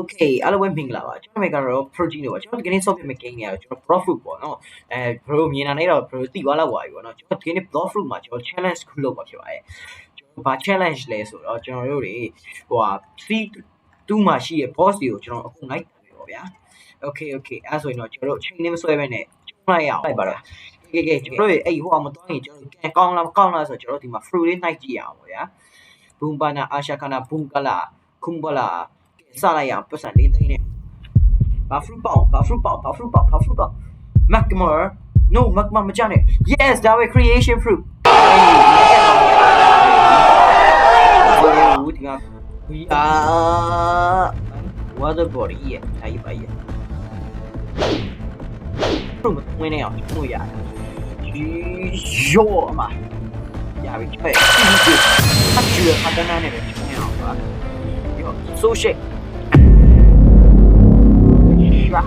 Okay အားလုံးပဲမင်္ဂလာပါကျွန်တော်ကတော့ protein တော့ကျွန်တော်ဒီကနေ့ software မှာ game နေရတော့ကျွန်တော် block fruit ပေါ့နော်အဲ bro မြင်တာနဲ့တော့ bro သိသွားလောက်ပါပြီပေါ့နော်ကျွန်တော်ဒီကနေ့ block fruit မှာကျွန်တော် challenge ခုလုပ်မှာဖြစ်ပါတယ်ကျွန်တော်ဘာ challenge လဲဆိုတော့ကျွန်တော်တို့တွေဟိုဟာ3 2မှာရှိရဲ့ boss တွေကိုကျွန်တော်အခုလိုက်တယ်ပေါ့ဗျာ Okay okay အဲဆိုရင်တော့ကျွန်တော်တို့အချိန်နဲ့မဆွဲဘဲနဲ့ကျွန်တော်လိုက်ရအောင်လိုက်ပါတော့ကဲကဲကျွန်တော်တို့အဲ့ဟိုအောင်မတော်ရင်ကျွန်တော်ကဲကောင်းလားမကောင်းလားဆိုတော့ကျွန်တော်ဒီမှာ fruit လေးနှိုက်ကြည့်ရအောင်ပေါ့ဗျာ boom bana asha kana boom kala kumbala စလိုက်ရအောင်ပတ်စံလေးသိန်းနဲ့ဘာ fruit ပေါဘာ fruit ပေါဘာ fruit ပေါဘာ fruit ပေါ magma no magma မကြနဲ့ yes ဒါပဲ creation fruit ဟိုဒီက we are water body ရဲ့ဒါကြီးပါရဲ့ fruit မဝင်နေအောင်တို့ရတယ်ရောမှာရပြီဖက်အကျူအတနာနဲ့ပဲချုံရအောင်ပါရော so shit ရှာ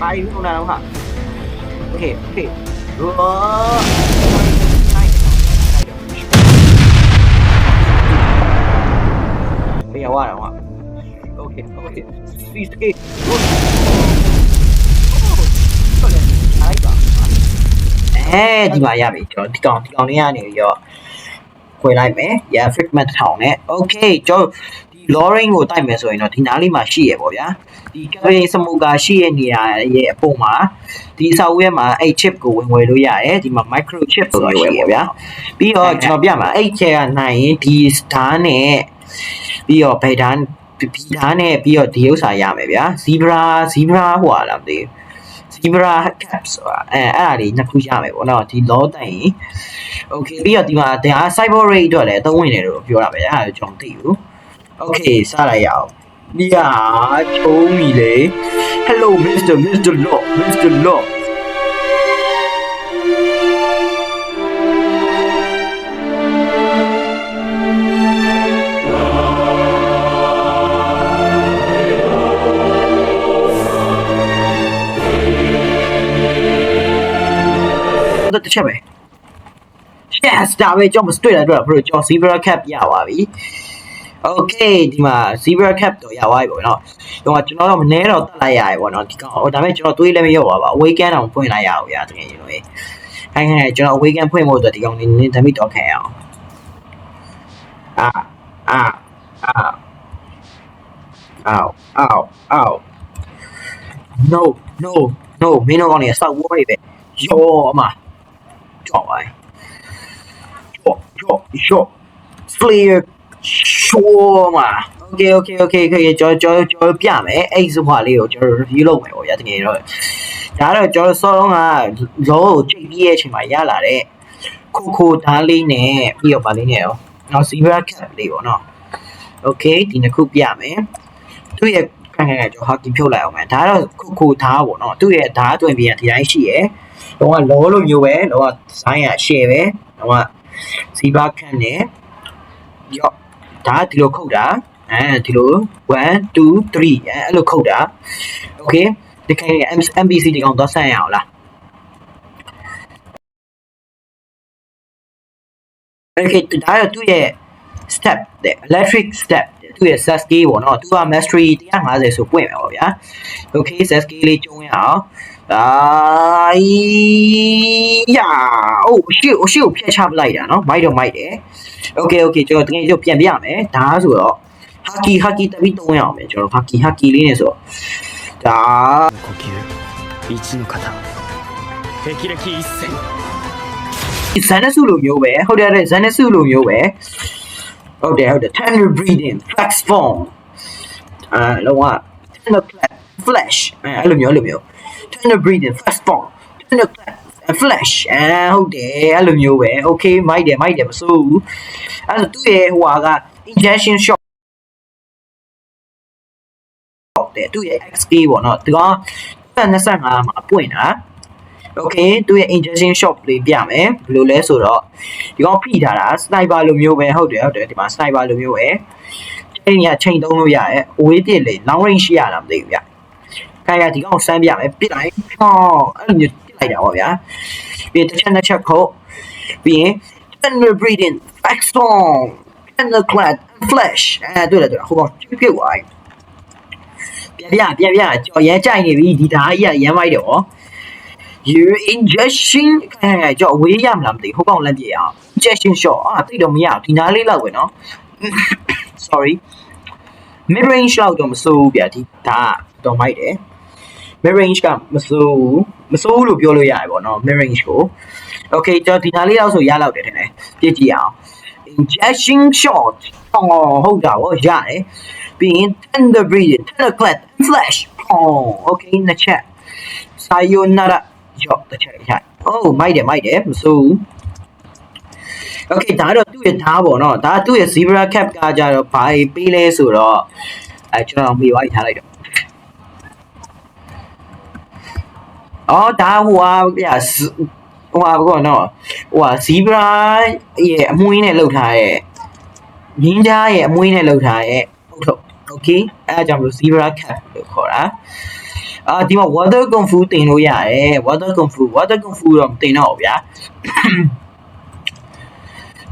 ဘာယူနေတော့ဟာ okay okay ရောဘယ်ရောက်ရအောင် okay okay speed skate အဲဒီမှာရပြီကျွန်တော်ဒီကောင်ဒီကောင်လေးကနေပြီးတော့ခွေလိုက်မယ် yeah figment ထောင်နဲ့ okay ကျွန်တော် ဒီ loring ကိုတိုက်မယ်ဆိုရင်တော့ဒီနားလေးမှာရှိရပေါ့ဗျာဒီ cabin smoker ရှိရနေရရဲ့အပေါ်မှာဒီအစာအုပ်ရဲ့မှာအဲ့ chip ကိုဝင်ဝယ်လို့ရတယ်ဒီမှာ micro chip ဆိုတော့ရှိရပေါ့ဗျာပြီးတော့ကျွန်တော်ပြမှာအဲ့ chair ကနိုင်ရင်ဒီ star နဲ့ပြီးတော့ဘယ်ဓာတ်ဘီဓာတ်နဲ့ပြီးတော့ဒီဥစ္စာရမယ်ဗျာ zebra zebra ဟိုဟာလားမသိဘူး zebra caps ဆိုတာအဲအဲ့ဒါလေးနှစ်ခုရမယ်ပေါ့နော်ဒီ law တိုင်ရင် okay ပြီးတော့ဒီမှာဒါ cyber rate အတွက်လည်းအသုံးဝင်တယ်လို့ပြောတာပဲအဲ့ဒါကိုကျွန်တော်သိဘူး okay စလိုက်ရအောင်ဒီဟာချုံးပြီလေ hello mr mr law mr law တစ်ချက်ပဲ yes ဒါပဲကျွန်တော်တွေ့တယ်တွေ့တာဘရိုကျွန်တော် zebra cap ရပါပြီ okay ဒီမှာ zebra cap တော့ရပါပြီပေါ့နော်ဟိုကကျွန်တော်တော့မနေတော့တက်လိုက်ရတယ်ပေါ့နော်ဒီကောင်ဟိုဒါပေမဲ့ကျွန်တော်တွေးလည်းမရောက်ပါဘူး awaken အောင်ဖွင့်လိုက်ရအောင်ဗျာတကယ်ကြီးလို့ဟဲ့ခိုင်းခိုင်းကျွန်တော် awaken ဖွင့်ဖို့အတွက်ဒီကောင်နေနေတမိတော့ခံရအောင်အာအာအာအော်အော်အော် no no no မင်းတို့ကောင်နေစောက်ဝေါ်တွေပဲယောအမကြောက်ပါ shot, shot, shot. Slayer Shawarma. Okay, okay, okay, okay. ကျွန်တော်ကျွန်တော်ပြမယ်အဲ့စဘာလေးကိုကျွန်တော် review လုပ်မယ်ပေါ့ဗျာတကယ်တော့ဒါတော့ကျွန်တော်စောလုံးကလောကိုချိန်ပြီးရဲ့အချိန်မှာရလာတဲ့ခိုခိုဓာတ်လေးနဲ့ပြီးတော့ဗာလေးနဲ့ရောနောက် zebra cap လေးပေါ့နော် okay ဒီနှစ်ခုပြမယ်သူ့ရဲ့ခံခံကကျွန်တော် hockey ဖြုတ်လိုက်အောင်မယ်ဒါကတော့ခိုခိုဓာတ်ပေါ့နော်သူ့ရဲ့ဓာတ်အတွင်ပြီးဒီတိုင်းရှိရယ်တော့ကလောလိုမျိုးပဲတော့ဇိုင်းရ share ပဲတော့ကစီဘာခန့်နဲ့ရော့ ဒါဒီလိုခုတ်တာအဲဒီလို1 2 3အဲအဲ့လိုခုတ်တာโอเคဒီခိုင် MBC ဒီကောင်သွားဆန်းရအောင်လား Okay ဒါရသူ့ရဲ့ step တဲ့ electric step သူ့ရဲ့ set scale ပေါ့နော်သူက mastery 150ဆိုပွင့်မယ်ပေါ့ဗျာ Okay set scale လေးကျုံးရအောင်အာ ယာအိုးရှေ့ရှေ့ကိုဖျက်ချပလိုက်တာနော်မိုက်တော့မိုက်တယ် Okay okay ကျွန်တော်တကယ်ကျပြန်ပြရမယ်ဒါဆိုတော့ haki haki တပြီးသုံးရအောင်မယ်ကျွန်တော် haki haki လေးနဲ့ဆိုတော့ဒါ 呼吸一の型霹靂一閃 ဇန်နစုလိုမျိုးပဲဟုတ်တယ်တဲ့ဇန်နစုလိုမျိုးပဲဟုတ်တယ်ဟုတ်တယ် tender breathing flex form အဲလောက tender flash အဲအဲ့လိုမျိုးအဲ့လိုမျိုး tender breathing flex form tender flash အဲဟုတ်တယ်အဲ့လိုမျိုးပဲ okay မိုက်တယ်မိုက်တယ်မစိုးဘူးအဲ့ဒါသူ့ရဲ့ဟိုဟာက injection shot တဲ့သူ့ရဲ့ XP ပေါ့နော်သူက25မှာပွင့်တာ okay သူရဲ့ injection shot လေးပြမယ်ဘယ်လိုလဲဆိုတော့ဒီကောင်ဖိထားတာ sniper လိုမျိုးပဲဟုတ်တယ်ဟုတ်တယ်ဒီမှာ sniper လိုမျိုးပဲချိန်ရချိန်သုံးလို့ရတယ်အဝေးပြစ်လေ long range ရှိရတာမသိဘူးဗျခိုင်ရဒီကောင်စမ်းပြမယ်ပြစ်လိုက်ဟောအဲ့လိုမျိုးပြစ် လိုက်တာပေါ့ဗျာပြီးတစ်ချက်နှစ်ချက်ခုတ်ပြီးရင် thunder breathing back storm thunder clad flash အဲတွေ့လားတွေ့လားဟိုကောင်ပြုတ်သွားပြီပြန်ပြပြန်ပြကြော်ရဲကြိုက်နေပြီဒီဓာတ်ကြီးကရမ်းမိုက်တယ်ဗော you injection အဲကြော်ဝေးရမလားမသိဘူးဟိုကောင်လက်ပြေအောင် injection shot အာသိတော့မရဘူးဒီနားလေးလောက်ပဲနော် sorry mid range လောက်တော့မစိုးဘူးဗျာဒီဒါကတော့မိုက်တယ် mid range ကမစိုးဘူးမစိုးဘူးလို့ပြောလို့ရတယ်ပေါ့နော် mid range ကို okay ကျွန်တော်ဒီနားလေးလောက်ဆိုရလောက်တယ်ထင်တယ်ပြည့်ကြည့်အောင် injection shot ဟောဟုတ်တာဗောရတယ်ပြီးရင် tender breathing tender clap flash ဟော okay နှစ်ချက် sayonara ရော့တစ်ချက်ရ oh မိုက်တယ်မိုက်တယ်မစိုးဘူး okay ဒါတော့သူ့ရဲ့ဓာတ်ပေါ့နော်ဒါသူ့ရဲ့ zebra cap ကကြတော့ဘာပေးလဲဆိုတော့အဲကျွန်တော်မိဝိုင်းထားလိုက်တော့ အော်ဒါဟိုဟာပြဟိုဟာဘောနော်ဟိုဟာ zebra ရဲ့အမွှေးနဲ့လှုပ်ထားရဲ့နင်းကြားရဲ့အမွှေးနဲ့လှုပ်ထားရဲ့ဟုတ်ထုတ် okay အဲအကြောင့်လို့ zebra cap လို့ခေါ်တာအာဒီမှာ water kung fu တင်လို့ရတယ် water kung fu water kung fu တော့မတင်တော့ဘူးဗျာ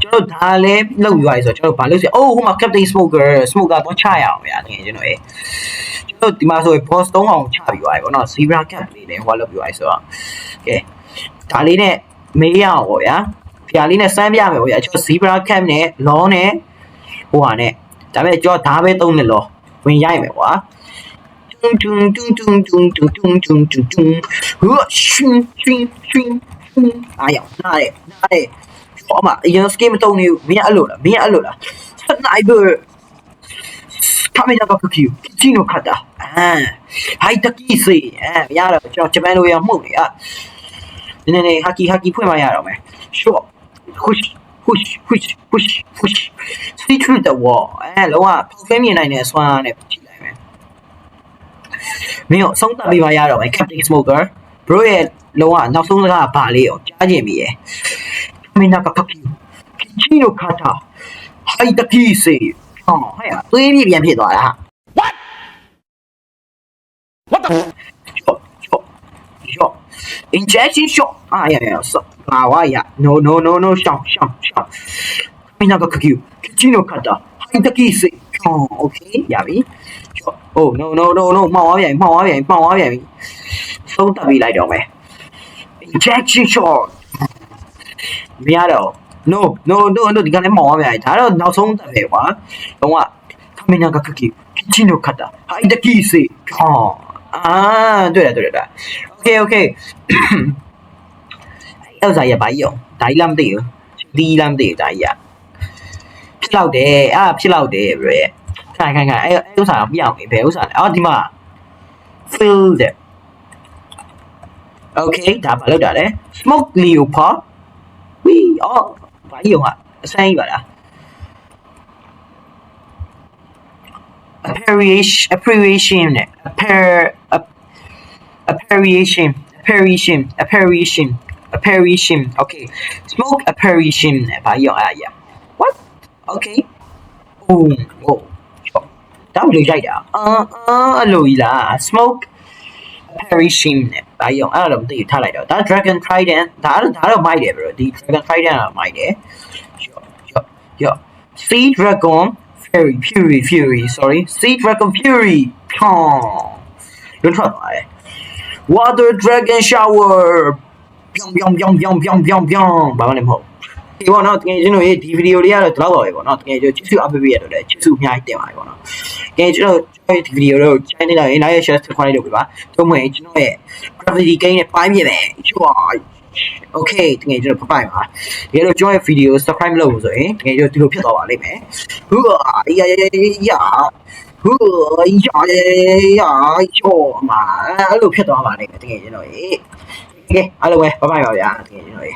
ကျွန်တော်ဒါလည်းလောက်ယူရဆိုတော့ကျွန်တော်ဘာလို့ဆိုအိုးဟိုမှာ Captain Smoker Smoker တော့ချရအောင်ဗျာတကယ်ကျွန်တော်ရေကျွန်တော်ဒီမှာဆိုရင် boss 3အောင်ချပြီးသွားပြီပေါ့နော် Zebra Cap လေးလည်းဟိုလောက်ပြီးသွားပြီဆိုတော့ကဲဒါလေးနဲ့မေးရအောင်ပေါ့ဗျာဖျာလေးနဲ့စမ်းပြမယ်ပေါ့ဗျာကျွန်တော် Zebra Cap နဲ့ law နဲ့ဟိုဟာနဲ့ဒါပေမဲ့ကျွန်တော်ဒါပဲသုံးနေလို့ဝင်ရိုက်မယ်ကွာ tung tung tung tung tung tung tung tung tung tung ဟိုရှင်ရှင်ရှင်အားရနားရနားရ ဟောမအရင် skin မတုံနေဘူးမင်းအဲ့လိုလားမင်းအဲ့လိုလား sniper カメラが吹き、基地の方。はい、たきすい。やろ、ちょ、ちょ、めろや、もうや。ねねね、はきはき、ぷいまやろ、め。しょ、ふし、ふし、ふし、ふし、ふし。スイッチルだわ。え、ろわ、パフェ見えないね、そわね、ぷちだめ。没有，松大尾巴鸭肉，哎，Captain Smoker，Bro 也，龙啊，那松那个巴黎哦，加减比耶。めなかったき、きちの方、排いた制。哦，哎あ，对比变皮多了。What？我的。哟哟哟！Injection shot。哎呀呀，是啊，我呀，no no no。みんなが呼吸、口の方、排他気水。哦，OK，やべ。Oh no no no no，冒我眼，冒我眼，冒我眼。その度来着呗。Injection 前。 မရတော့ no no no no ဒီကနေ့မှောက်သွားပြန်ဒါတော့နောက်ဆုံးတက်ပဲကွာတော့ကခမင်းနာကကကီချီနိုခတာဟိုင်တကီစေဟောအာတွေ့တယ်တွေ့တယ် okay okay အဲ့ဒါရပါရောဒါကြီးလားမသိဘူးဒီလားမသိဘူးဒါကြီးอ่ะဖြစ်တော့တယ်အာဖြစ်တော့တယ်ဘယ်ခိုင်ခိုင်ခိုင်အဲ့အဲ့ဥစ္စာမပြောင်းနေဘယ်ဥစ္စာလဲအော်ဒီမှာ fill တဲ့ okay ဒါဘာလို့တာလဲ smoke leopard We oh, all phải dùng ạ. À. Sao như? Appreciation, appreciation, apper, appreciation, appreciation, appreciation, appreciation. Okay, smoke appreciation phải ah, dùng ạ. Yeah. What? Okay. Boom. Oh, that was right. Uh, uh, Aloy, smoke appreciation. နဲ့ဘာကြီးရောအဲ့ဒါတော့မသိဘူးထားလိုက်တော့ဒါ dragon trident ဒါတော့ဒါတော့မိုက်တယ် bro ဒီ dragon trident ကမိုက်တယ်ယောယောယော sea dragon fury fury fury sorry sea dragon fury ဖြောင်းလွန်ထွက်သွားတယ် water dragon shower ပြောင်းပြောင်းပြောင်းပြောင်းပြောင်းပြောင်းပြောင်းဘာမှလည်းမဟုတ် ဒီပေါ့နော်တကယ်ကျွန်တော်ဒီဗီဒီယိုလေးကတော့တော့ပါပဲပေါ့နော်တကယ်ကျွန်တော်ချစ်စုအပ်ပေးရတော့လေချစ်စုအများကြီးတင်ပါတယ်ပေါ့နော်တကယ်ကျွန်တော်ဒီဗီဒီယိုတော့ channel လေး like share subscribe လုပ်ပေးပါတို့မှကျွန်တော်ရဲ့ gravity gain နဲ့ပိုင်းပြမယ်ချွာ okay တကယ်ကျွန်တော်ဖပိုင်ပါတကယ်တော့ကျွန်တော်ရဲ့ video subscribe မလုပ်ဘူးဆိုရင်တကယ်ကျွန်တော်ဒီလိုဖြစ်သွားပါလိမ့်မယ်ဟူအာယာယာယာဟူယာယာယာချောမှာအဲ့လိုဖြစ်သွားပါလိမ့်မယ်တကယ်ကျွန်တော်ရေ Okay အားလုံးပဲဘိုင်ဘိုင်ပါဗျာတကယ်ကျွန်တော်ရေ